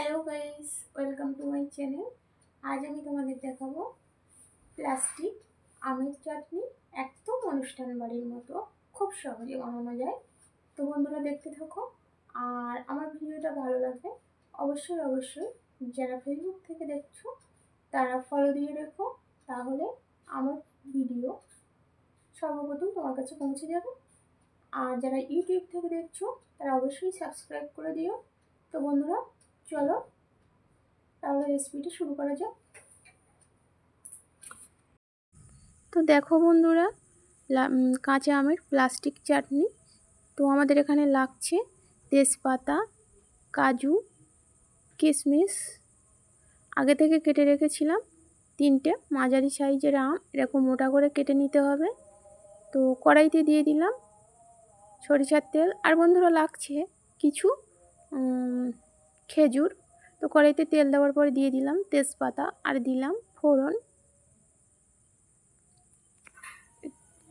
Hello guys welcome to my channel আজ আমি তোমাদের দেখাবো প্লাস্টিক আমের চাটনি একদম অনুষ্ঠান বাড়ির মতো, খুব সহজে বানানো যায়। তো বন্ধুরা দেখতে থাকো, আর আমার ভিডিওটা ভালো লাগবে অবশ্যই অবশ্যই যারা ফেসবুক থেকে দেখছ, তারা ফলো দিয়ে রেখো, তাহলে আমার ভিডিও সর্বপ্রথম তোমার কাছে পৌঁছে যাবে। আর যারা ইউটিউব থেকে দেখছ, তারা অবশ্যই সাবস্ক্রাইব করে দিও। তো বন্ধুরা চলো, তাহলে রেসিপিটা শুরু করা যাক। তো দেখো বন্ধুরা কাঁচা আমের প্লাস্টিক চাটনি। তো আমাদের এখানে লাগছে তেজপাতা, কাজু, কিশমিশ। আগে থেকে কেটে রেখেছিলাম তিনটে, মাঝারি সাইজের আম, এরকম মোটা করে কেটে নিতে হবে। তো কড়াইতে দিয়ে দিলাম সরিষার তেল। আর বন্ধুরা লাগছে কিছু খেজুর। তো কড়াইতে তেল দেওয়ার পরে দিয়ে দিলাম তেজপাতা আর দিলাম ফোড়ন।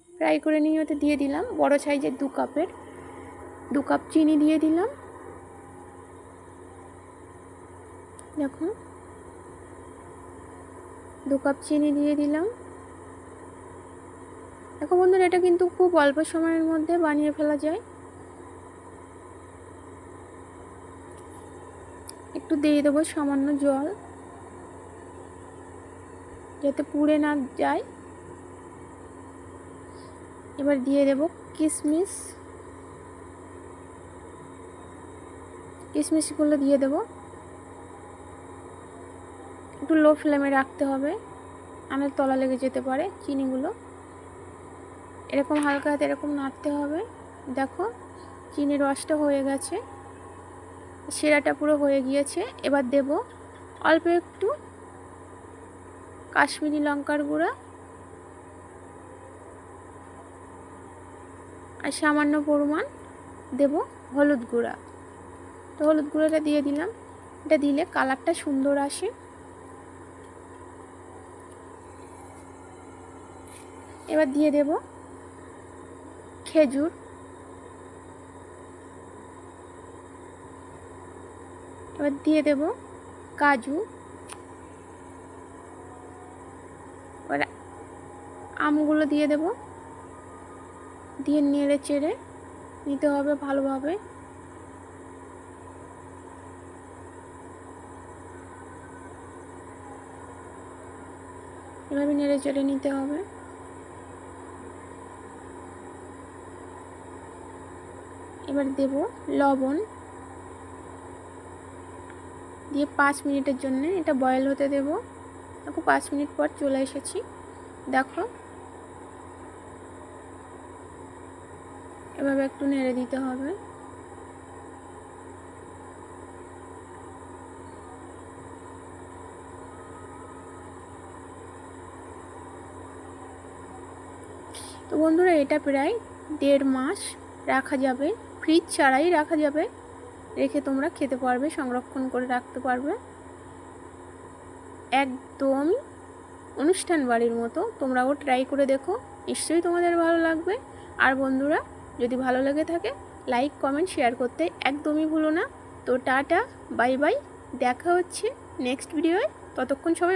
ফ্রাই করে নিয়ে ওতে দিয়ে দিলাম বড় সাইজের দু কাপের। দু কাপ চিনি দিয়ে দিলাম। দেখুন দু কাপ চিনি দিয়ে দিলাম। দেখো বন্ধুরা, এটা কিন্তু খুব অল্প সময়ের মধ্যে বানিয়ে ফেলা যায়। একটু দিয়ে দেবো সামান্য জল। যাতে পুড়ে না যায়। এবার দিয়ে দেব কিশমিশ কিশমিশগুলো দিয়ে দেব। একটু লো ফ্লেমে রাখতে হবে। আমের তলা লেগে যেতে পারে চিনিগুলো। এরকম হালকা হাতে এরকম নাড়তে হবে। দেখো, চিনির রসটা হয়ে গেছে। সেরাটা পুরো হয়ে গিয়েছে। এবার দেব অল্প একটু কাশ্মীরি লঙ্কার গুঁড়া আর সামান্য পরিমাণ দেব হলুদ গুঁড়া। তো হলুদ গুঁড়োটা দিয়ে দিলাম। এটা দিলে কালারটা সুন্দর আসে। এবার দিয়ে দেব খেজুর। এবার দিয়ে দেব কাজু। এবার আমগুলো দিয়ে দেব। দিয়ে নেড়ে চেড়ে নিতে হবে ভালোভাবে। এভাবে নেড়ে চেড়ে নিতে হবে। এবার দেব লবণ। দিয়ে পাঁচ মিনিটের জন্য এটা বয়েল হতে দেব। দেখো, পাঁচ মিনিট পর চলে এসেছি। দেখো। এভাবে একটু নেড়ে দিতে হবে। তো বন্ধুরা, এটা প্রায় দেড় মাস রাখা যাবে। ফ্রিজ ছাড়াই রাখা যাবে। রেখে তোমরা খেতে পারবে, সংরক্ষণ করে রাখতে পারবে। একদমই অনুষ্ঠান বাড়ির মতো। তোমরাও ট্রাই করে দেখো, নিশ্চয়ই তোমাদের ভালো লাগবে। আর বন্ধুরা, যদি ভালো লেগে থাকে লাইক কমেন্ট শেয়ার করতে একদমই ভুলো না। তো টাটা বাই বাই দেখা হচ্ছে নেক্সট ভিডিওয় ততক্ষণ সবাই